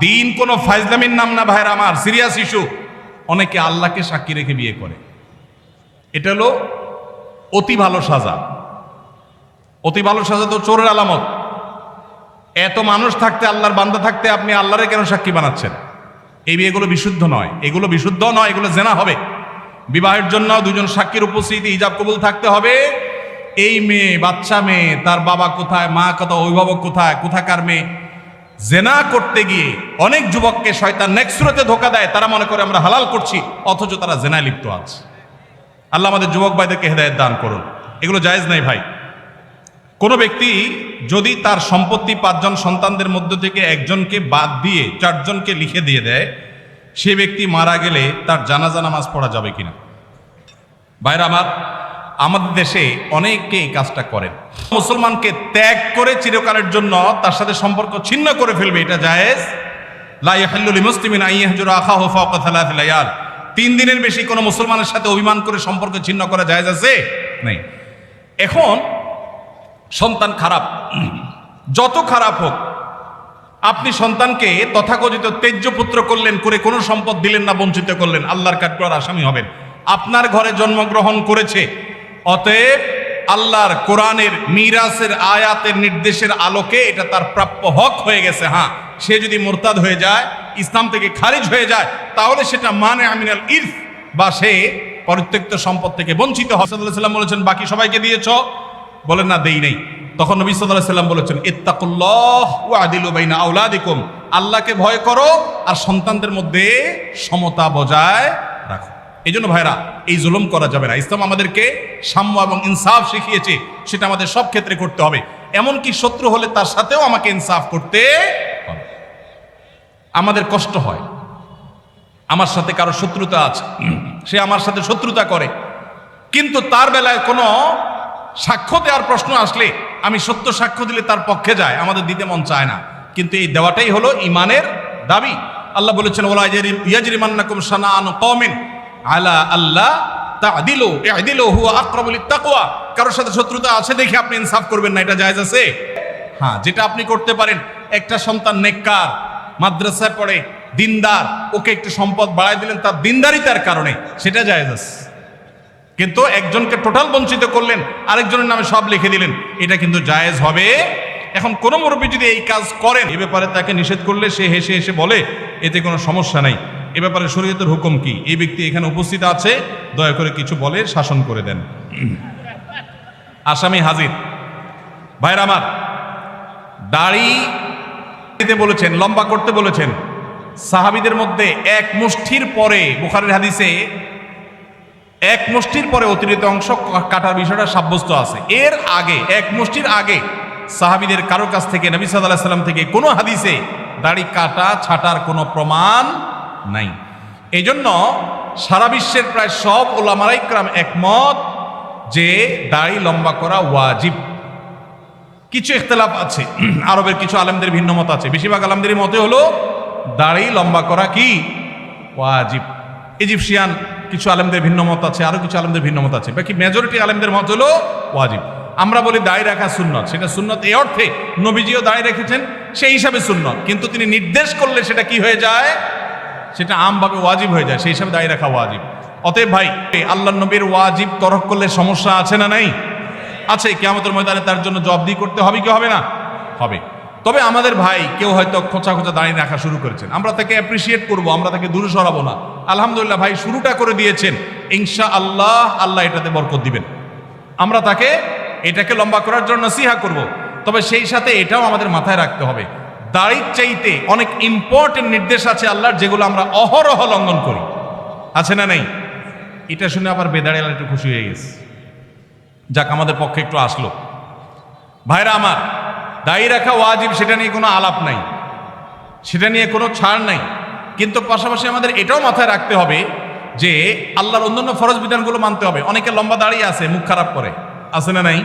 দিন কোনো ফাইজলামির নাম না ভাইয়ের আমার সিরিয়াস ইস্যু অনেকে আল্লাহকে সাক্ষী রেখে বিয়ে করে। এটা হলো অতি ভালো সাজা। অতি ভালো সাজা তো চোরের আলামত। এত মানুষ থাকতে, আল্লাহর বান্দা থাকতে আপনি আল্লাহরে কেন সাক্ষী বানাচ্ছেন? এই বিয়েগুলো বিশুদ্ধ নয়। এগুলো বিশুদ্ধ নয়, এগুলো জেনা হবে। বিবাহের জন্য দুজন সাক্ষীর উপস্থিতি ইজাব কবুল থাকতে হবে। এই মেয়ে, বাচ্চা মেয়ে, তার বাবা কোথায়, মা কোথায় অভিভাবক কোথায়, কোথাকার মেয়ে? জেনা করতে গিয়ে অনেক যুবককে শয়তান নেক্সুরতে ধোকা দেয়, তারা মনে করে আমরা হালাল করছি, অথচ তারা জেনায় লিপ্ত আছে। আল্লাহ আমাদের যুবক ভাইদেরকে হেদায়ত দান করুন। এগুলো জায়েজ নাই ভাই। কোনো ব্যক্তি যদি তার সম্পত্তি পাঁচজন সন্তানদের মধ্য থেকে একজনকে বাদ দিয়ে চারজনকে লিখে দিয়ে দেয়, সে ব্যক্তি মারা গেলে তার জানাজা নামাজ পড়া যাবে কিনা? বাইরে আমার আমাদের দেশে অনেকে এই কাজটা করেন। মুসলমানকে ত্যাগ করে চিরকালের জন্য তার সাথে সম্পর্ক ছিন্ন করে ফেলবে, এটা জায়েজ। লা ইয়াহিল্লু লিমুসলিমিন আন ইয়াহজুরা আখাহু ফাওকা থালাথ লায়াল তিন দিনের বেশি কোনো মুসলমানের সাথে অভিমান করে সম্পর্ক ছিন্ন করা জায়েজ আছে? নেই। এখন সন্তান খারাপ। যত খারাপ হোক, আপনি সন্তানকে তথাকথিত তেজ্য পুত্র করলেন, করে কোনো সম্পদ দিলেন না, বঞ্চিত করলেন, আল্লাহর কাঠগড়ার আসামি হবেন। আপনার ঘরে জন্মগ্রহণ করেছে অতএব আল্লাহর কোরআনের মিরাসের আয়াতের নির্দেশের আলোকে এটা তার প্রাপ্য হক হয়ে গেছে হ্যাঁ। সে যদি মোরতাদ হয়ে যায়, ইসলাম থেকে খারিজ হয়ে যায়, তাহলে সেটা মানে আমিনাল ইরফ বা সে পরিত্যক্ত সম্পদ থেকে বঞ্চিত হাসাদুল্লাহ বলেছেন, বাকি সবাইকে দিয়েছ? বলেন, না, দেই নেই। তখন নবী সাল্লাল্লাহু সাল্লাম বলেছেন, ইত্তাকুল্লাহ ওয়া আদিলু বাইনা আওলাদিকুম। আল্লাহকে ভয় করো আর সন্তানদের মধ্যে সমতা বজায় রাখো। এই জন্য ভাইরা, এই জুলুম করা যাবে না। ইসলাম আমাদেরকে সাম্য এবং ইনসাফ শিখিয়েছে, সেটা আমাদের সব ক্ষেত্রে করতে হবে। এমনকি শত্রু হলে তার সাথেও আমাকে ইনসাফ করতে হবে। আমাদের কষ্ট হয়। আমার সাথে কারও শত্রুতা আছে, সে আমার সাথে শত্রুতা করে। কিন্তু তার বেলায় কোনো সাক্ষ্য দেওয়ার প্রশ্ন আসলে আমি সত্য সাক্ষ্য দিলে তার পক্ষে যায়, আমাদের দিতে মন চায় না। কিন্তু এই দেওয়াটাই হলো ইমানের দাবি। আল্লাহ বলেছেন ওলা ইয়াজরিমান্নাকুম শানাআন কওমিন। আলা আল্লাহ তা'দিলু, ই'দিলু হুয়া আকরাবু লিত্তাকওয়া। কারোর সাথে শত্রুতা আছে দেখে আপনি ইনসাফ করবেন না, এটা জায়েজ আছে? হ্যাঁ যেটা আপনি করতে পারেন, একটা সন্তান নেককার, মাদ্রাসায় পড়ে, দিনদার, ওকে একটু সম্পদ বাড়াই দিলেন, তার দিনদারিতার কারণে, সেটা জায়েজ আছে। কিন্তু একজনকে টোটাল বঞ্চিত করলেন, আরেকজনের নামে সব লিখে দিলেন, এটা কিন্তু জায়েজ হবে। এখন কোন মুরব্বী যদি এই কাজ করেন, এ ব্যাপারে তাকে নিষেধ করলে সে হেসে হেসে বলে, এতে কোনো সমস্যা নাই। এ ব্যাপারে শরীয়তের হুকুম কি? এই ব্যক্তি এখানে উপস্থিত আছে, দয়া করে কিছু বলে শাসন করে দেন। আসামি হাজির। ভাইরা আমার, দাড়ি বলেছেন, লম্বা করতে বলেছেন। সাহাবিদের মধ্যে এক মুষ্ঠির পরে, বুখারের হাদিসে এক মুষ্টির পরে অতিরিক্ত অংশ কাটার বিষয়টা সাব্যস্ত আছে। এর আগে, এক মুষ্টির আগে সাহাবিদের কারও কাছ থেকে, নবী সাল্লাহ সাল্লাম থেকে কোনো হাদিসে দাড়ি কাটা, ছাটার কোনো প্রমাণ নাই। এই জন্য সারা বিশ্বের প্রায় সব ওলামারাইকরাম একমত যে দাড়ি লম্বা করা ওয়াজিব। কিছু ইখতলাফ আছে, আরবের কিছু আলেমদের ভিন্ন মত আছে। বেশিরভাগ আলমদের মতে হলো, দাড়ি লম্বা করা কি? ওয়াজিব। ইজিপশিয়ান কিছু আলেমদের ভিন্ন মত আছে আরও কিছু আলেমদের ভিন্ন মত আছে। বাকি মেজরিটি আলেমদের মত হলো ওয়াজিব। আমরা বলি দাড়ি রাখা সুন্নত। সেটা সুন্নত এই অর্থে নবীজিও দাড়ি রেখেছেন, সেই হিসাবে সুন্নত। কিন্তু তিনি নির্দেশ করলে সেটা কি হয়ে যায়? সেটা আমভাবে ওয়াজিব হয়ে যায়, সেই হিসাবে দাড়ি রাখা ওয়াজিব। অতএব ভাই আল্লাহ নবীর ওয়াজিব তরক করলে সমস্যা আছে না নাই? আছে কেমতের ময়দানে তার জন্য জবাবদি করতে হবে কি হবে না? হবে। তবে আমাদের ভাই কেউ হয়তো খোঁচা খোঁচা দাঁড়িয়ে রাখা শুরু করেছেন। আমরা তাকে অ্যাপ্রিসিয়েট করব, আমরা তাকে দূরে সরাবো না। আলহামদুলিল্লাহ ভাই, শুরুটা করে দিয়েছেন। ইনশা আল্লাহ আল্লাহ এটাতে বরকত দিবেন। আমরা তাকে এটাকে লম্বা করার জন্য সিহা করব। তবে সেই সাথে এটাও আমাদের মাথায় রাখতে হবে। দাড়ির চাইতে অনেক ইম্পর্টেন্ট নির্দেশ আছে আল্লাহর, যেগুলো আমরা অহরহ লঙ্ঘন করি। আছে না নেই? এটা শুনে আবার বেদাড়ি একটু খুশি হয়ে গেছে। যাক, আমাদের পক্ষে একটু আসলো। ভাইরা আমার, দায়ী রাখা ওয়াজিব, সেটা নিয়ে কোনো আলাপ নাই। সেটা নিয়ে কোনো ছাড় নাই। কিন্তু পাশাপাশি আমাদের এটাও মাথায় রাখতে হবে যে, আল্লাহর অন্যান্য ফরজ বিধানগুলো মানতে হবে। অনেকে লম্বা দাঁড়িয়ে আছে, মুখ খারাপ করে। আছে না নাই?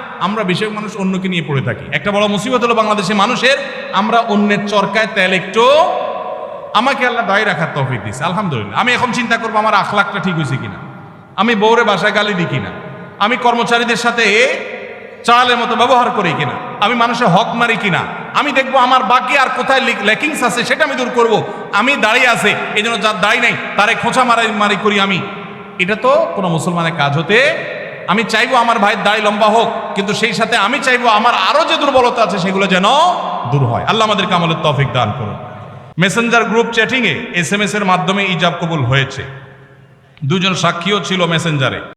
আমরা বেশিরভাগ মানুষ অন্যকে নিয়ে পড়ে থাকি। একটা বড় মুসিবত হলো বাংলাদেশের মানুষের, আমরা অন্যের চরকায় তেল একটু আমাকে আল্লাহ দায়ী রাখার তৌফিক দিয়েছে আলহামদুলিল্লাহ। আমি এখন চিন্তা করব আমার আখলাকটা ঠিক হয়েছে কিনা। আমি বউরে বাসায় গালি দিই কিনা। আমি কর্মচারীদের সাথে চালের মতো ব্যবহার করি কিনা। আমি মানুষের হক মারি কিনা। আমি দেখব আমার বাকি আর কোথায় ল্যাকিংস আছে সেটা আমি দূর করব। আমি দাঁড়িয়ে আছে এই জন্য যার দাঁড়িয়ে নাই, তারে খোঁচা মারাই মারি করি আমি। এটা তো কোনো মুসলমানের কাজ হতে আমি চাইব আমার ভাইয়ের দাড়ি লম্বা হোক, কিন্তু সেই সাথে আমি চাইব আমার আরও যে দুর্বলতা আছে সেগুলো যেন দূর হয়। আল্লাহ আমাদেরকে আমলের তফিক দান করুন। মেসেঞ্জার গ্রুপ চ্যাটিংয়ে এস এম এস এর মাধ্যমে ইজাব কবুল হয়েছে। দুজন সাক্ষীও ছিল মেসেঞ্জারে